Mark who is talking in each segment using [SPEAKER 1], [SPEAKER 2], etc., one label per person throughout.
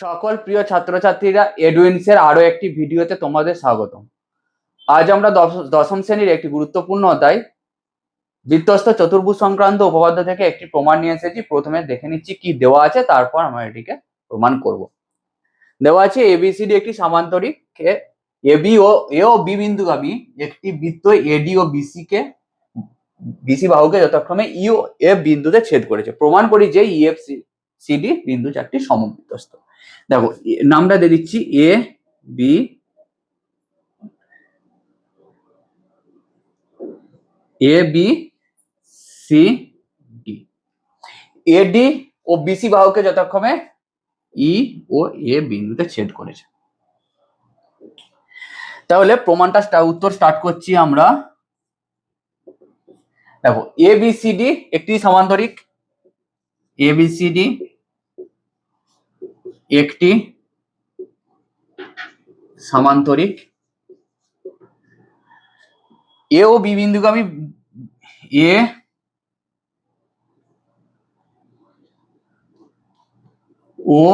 [SPEAKER 1] সকল প্রিয় ছাত্রছাত্রীরা এডুইন্সের আরও একটি ভিডিওতে তোমাদের স্বাগতম। আজ আমরা দশ- দশম শ্রেণির একটি গুরুত্বপূর্ণ অধ্যায় বৃত্তস্থ চতুর্ভুজ সংক্রান্ত উপপাদ্য থেকে একটি প্রমাণ নিয়ে এসেছি। প্রথমে দেখে নিচ্ছি কি দেওয়া আছে, তারপর আমরা এটিকে প্রমাণ করব। দেওয়া আছে এবিসিডি একটি সামান্তরিক এবি ও এ ও বি বিন্দুগামী একটি বৃত্ত এডি ও বিসি কে বিসি বাহুকে যথাক্রমে ই ও এফ বিন্দুতে ছেদ করেছে। প্রমাণ করি যে E ইএফ সিডি বিন্দু চারটি সমবৃত্তস্থ দেখো নামটা দিয়ে দিচ্ছি A B A B C D AD O BC বাহুকে যথাক্রমে ই ও এ বিন্দুতে ছেদ করেছে। তাহলে প্রমাণটা উত্তর স্টার্ট করছি আমরা। দেখো এ বি সি ডি একটি সমান্তরিক। এ বি সি ডি একটি সমান্তরিক। এ ও বি বিন্দুগামী এ ও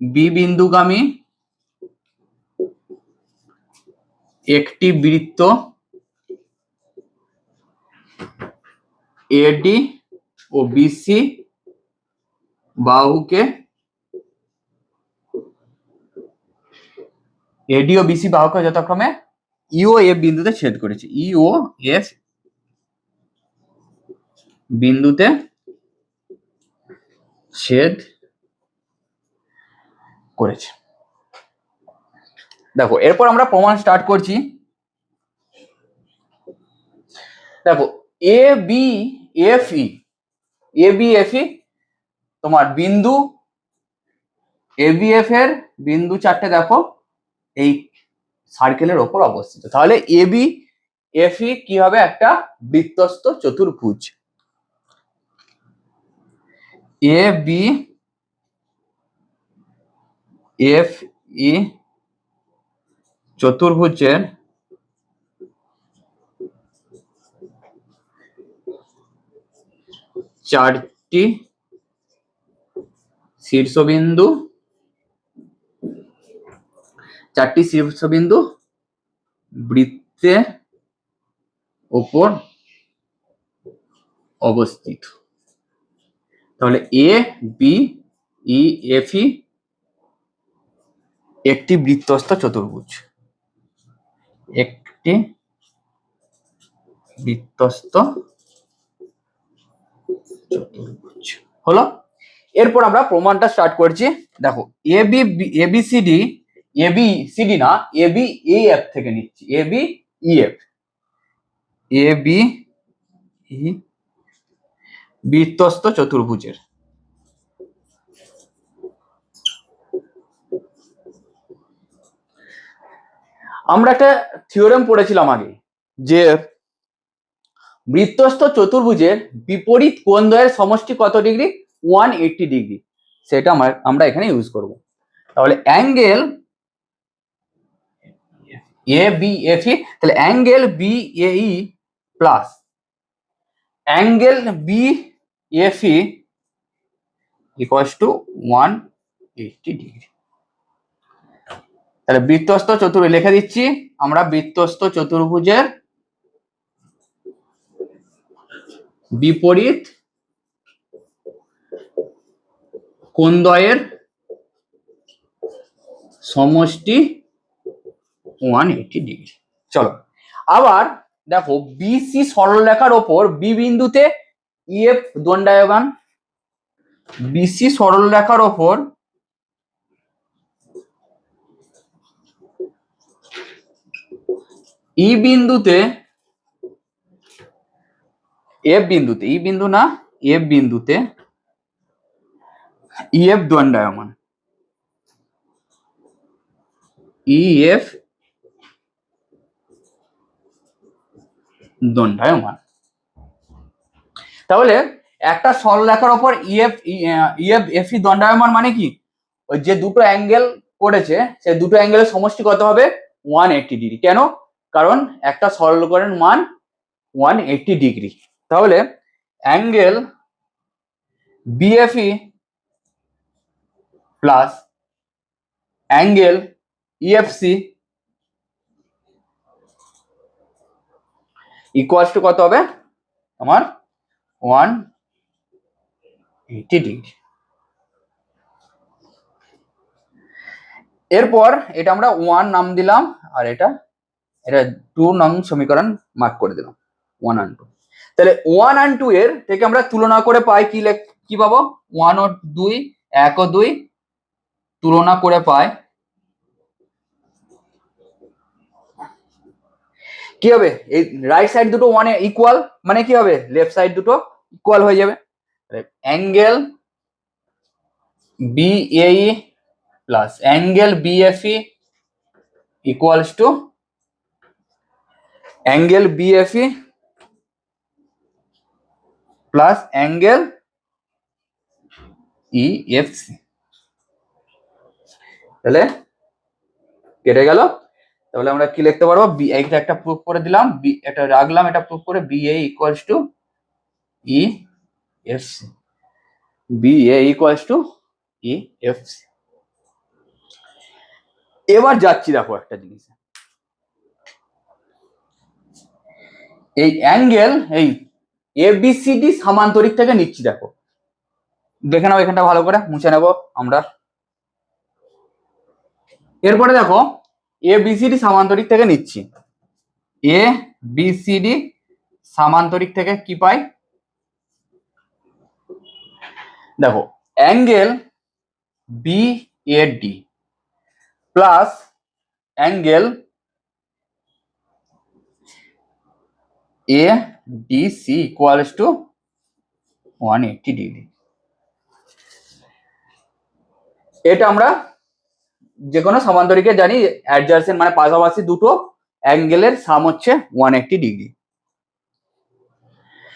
[SPEAKER 1] বি বিন্দুগামী একটি বৃত্ত। এডি ও বিসি বাহুকে এডি ও বিসি বাহুকে যথাক্রমে? ইও এফ বিন্দুতে ছেদ করেছে। ইও এফ বিন্দুতে ছেদ করেছে। দেখো, এরপর আমরা প্রমাণ স্টার্ট করছি। দেখো A B F E A B F E তোমার বিন্দু এ বি এফ এর বিন্দু চারটে দেখো। এই সার্কেলের ওপর অবস্থিত। তাহলে এ বি এফ ই কি হবে একটা বৃত্তস্থ চতুর্ভুজ? এ বি এফ ই চতুর্ভুজের চারটি শীর্ষবিন্দু চারটি শীর্ষবিন্দু বৃত্তের ওপর অবস্থিত। তাহলে এ বি ই এফ ই একটি বৃত্তস্থ চতুর্ভুজ। একটি বৃত্তস্থ চতুর্ভুজ। হলো? এরপর আমরা প্রমাণটা স্টার্ট করছি। দেখো A B A B C D A B C D না এ বি ই এফ থেকে নিচ্ছি। A B E F A B E বৃত্তস্থ চতুর্ভুজের। আমরা একটা থিওরেম পড়েছিলাম আগে, যে বৃত্তস্থ চতুর্ভুজের বিপরীত কোণদ্বয়ের সমষ্টি কত ডিগ্রি? One eighty degree. সেটা আমরা এখানে ইউজ করব। তাহলে angle A B F E তাহলে angle B A E plus angle B F E equals to one eighty degree তাহলে বৃত্তস্থ চতুর্ভুজ লিখে দিচ্ছি, আমরা বৃত্তস্থ চতুর্ভুজের বিপরীত কোণদ্বয়ের সমষ্টি ওয়ান এইটি ডিগ্রি চলো। আবার দেখো বিসি সরলরেখার ওপর বি বিন্দুতে ইএফ দণ্ডায়মান বিসি সরলরেখার ওপর ই বিন্দুতে এফ বিন্দুতে ই বিন্দু না এফ বিন্দুতে ইএফ দণ্ডায়মান ইএফ দণ্ডায়মান। তাহলে একটা সরলরেখার ওপর ইএফ ইএফ এফ ই দণ্ডায়মান মানে কি? ওই যে দুটো অ্যাঙ্গেল করেছে, সে দুটো অ্যাঙ্গেলের সমষ্টি কত হবে? ওয়ান এইটটি ডিগ্রি কেন? কারণ একটা সরলকরণ মান ওয়ান এইটটি ডিগ্রি তাহলে angle BFE plus angle EFC equals to কত হবে? আমার ওয়ান এইটি ডিগ্রি এরপর এটা আমরা ওয়ান নাম দিলাম, আর এটা এটা টু নং সমীকরণ মার্ক করে দিলাম ওয়ান আর টু তাহলে ওয়ান আর টু এর থেকে আমরা তুলনা করে পাই কি লেখ, কি পাবো? ওয়ান ও দুই, এক ও দুই, তুলনা করে পাই কি হবে? এই রাইট সাইড দুটো ওয়ানে ইকুয়াল মানে কি হবে? লেফট সাইড দুটো ইকুয়াল হয়ে যাবে। Angle BAE plus angle BFE equals to angle BFE plus angle EFC তাহলে কেটে গেল? তাহলে আমরা কি লিখতে পারব? বি এইটা একটা প্রুফ করে দিলাম। বি এটা রাখলাম, এটা প্রুফ করে B A equals to E F C B A equals to E F C এবার যাচ্ছি দেখো একটা জিনিস। এই অ্যাঙ্গেল এই এবিসিডি সামান্তরিক থেকে নিচ্ছি দেখো। দেখে নাও এখানটা ভালো করে, মুছে নেব আমরা। এরপরে দেখো এ বিসিডি সামান্তরিক থেকে নিচ্ছি। এ বিসিডি সামান্তরিক থেকে কি পাই? দেখো, angle B A D plus angle A D C equals to one eighty degree এটা আমরা যে কোনো সমান্তরিকে জানি অ্যাডজাসেন্ট মানে পাশাপাশি দুটো অ্যাঙ্গেলের সাম হচ্ছে ওয়ান এইটটি ডিগ্রি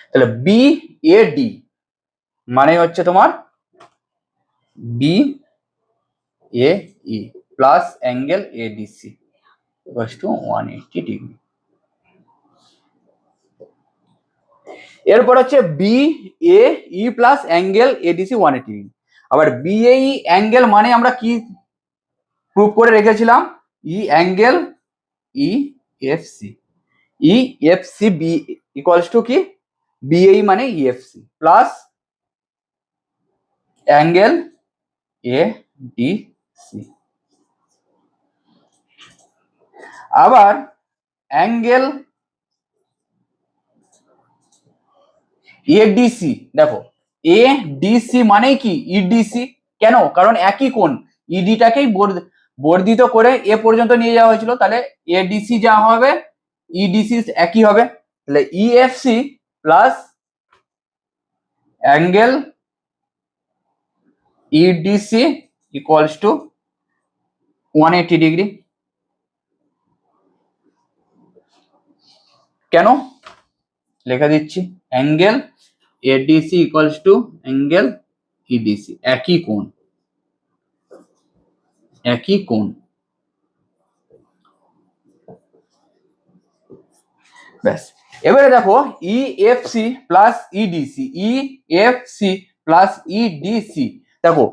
[SPEAKER 1] তাহলে বি এ ডি মানে হচ্ছে তোমার B A E plus angle A D C to one eighty degree এরপর হচ্ছে B A E plus angle ADC one eighty degree আবার বিএই অ্যাঙ্গেল মানে আমরা কি প্রুভ করে রেখেছিলাম E angle E F C E F C B equals to কি? BAE মানে EFC plus angle A D C আবার অ্যাঙ্গেল এডিসি দেখো এ ডিসি মানে কি? ইডিসি কেন? কারণ একই কোণ। ইডিটাকেই বর্ধিত করে এ পর্যন্ত নিয়ে যাওয়া হয়েছিল, তাহলে এডিসি যা হবে ইডিসি একই হবে, তাহলে EFC plus angle EDC equals to one eighty degree কেন? লেখা দিচ্ছি angle ADC equals to angle EDC একই কোণ। একই কোণ। ব্যাস। এবারে দেখো E F C plus EDC E F C plus EDC দেখো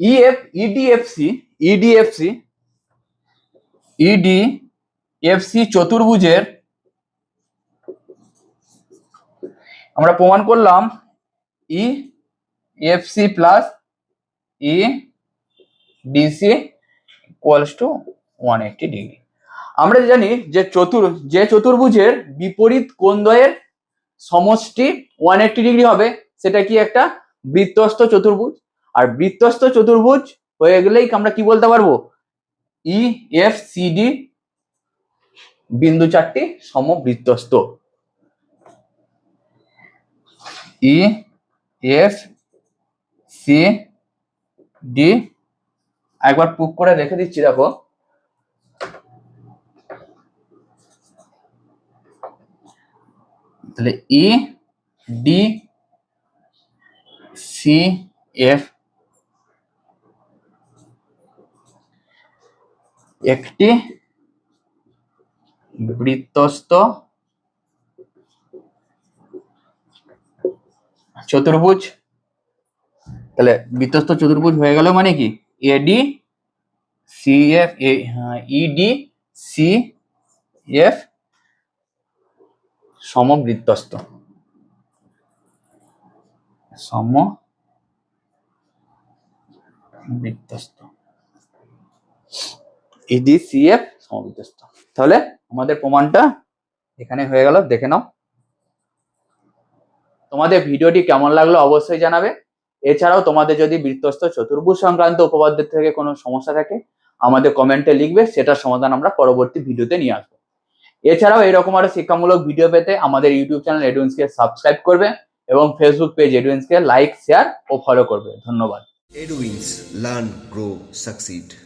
[SPEAKER 1] E F EDFC EDFC ED FC চতুর্ভুজের আমরা প্রমাণ করলাম E FC plus E DC equals to one eighty degree আমরা জানি যে চতুর, যে চতুর্ভুজের বিপরীত কোণদ্বয়ের সমষ্টি ওয়ান এইটটি ডিগ্রি হবে, সেটা কি একটা? বৃত্তস্থ চতুর্ভুজ। আর বৃত্তস্থ চতুর্ভুজ হয়ে গেলেই আমরা কি বলতে পারব? ই এফ সি ডি বিন্দু চারটি সমবৃত্তস্থ। ই এফ সি ডি একবার প্রুফ করে রেখে দিচ্ছি, দেখো। তাহলে ই ডি সি এফ একটি বৃত্তস্থ চতুর্ভুজ। তাহলে বৃত্তস্থ চতুর্ভুজ হয়ে গেল মানে কি? AD C F ED C F সমবৃত্তস্ত সম বৃত্তস্ত ইডি সি এফ সমবৃত্তস্ত তাহলে আমাদের প্রমাণটা এখানে হয়ে গেল, দেখে নাও। তোমাদের ভিডিওটি কেমন লাগল অবশ্যই জানাবে। এছাড়াও তোমাদের যদি বৃত্তস্থ চতুর্ভুজ সংক্রান্ত উপপাদ্যের থেকে কোনো সমস্যা থাকে, আমাদের কমেন্টে লিখবে, সেটার সমাধান আমরা পরবর্তী ভিডিওতে নিয়ে আসব। এছাড়াও এরকম আরও শিক্ষামূলক ভিডিও পেতে আমাদের ইউটিউব চ্যানেল এডুইন্সকে সাবস্ক্রাইব করবে এবং ফেসবুক পেজ এডুইন্সকে লাইক শেয়ার ও ফলো করবে। ধন্যবাদ।
[SPEAKER 2] Eduins learn grow Succeed.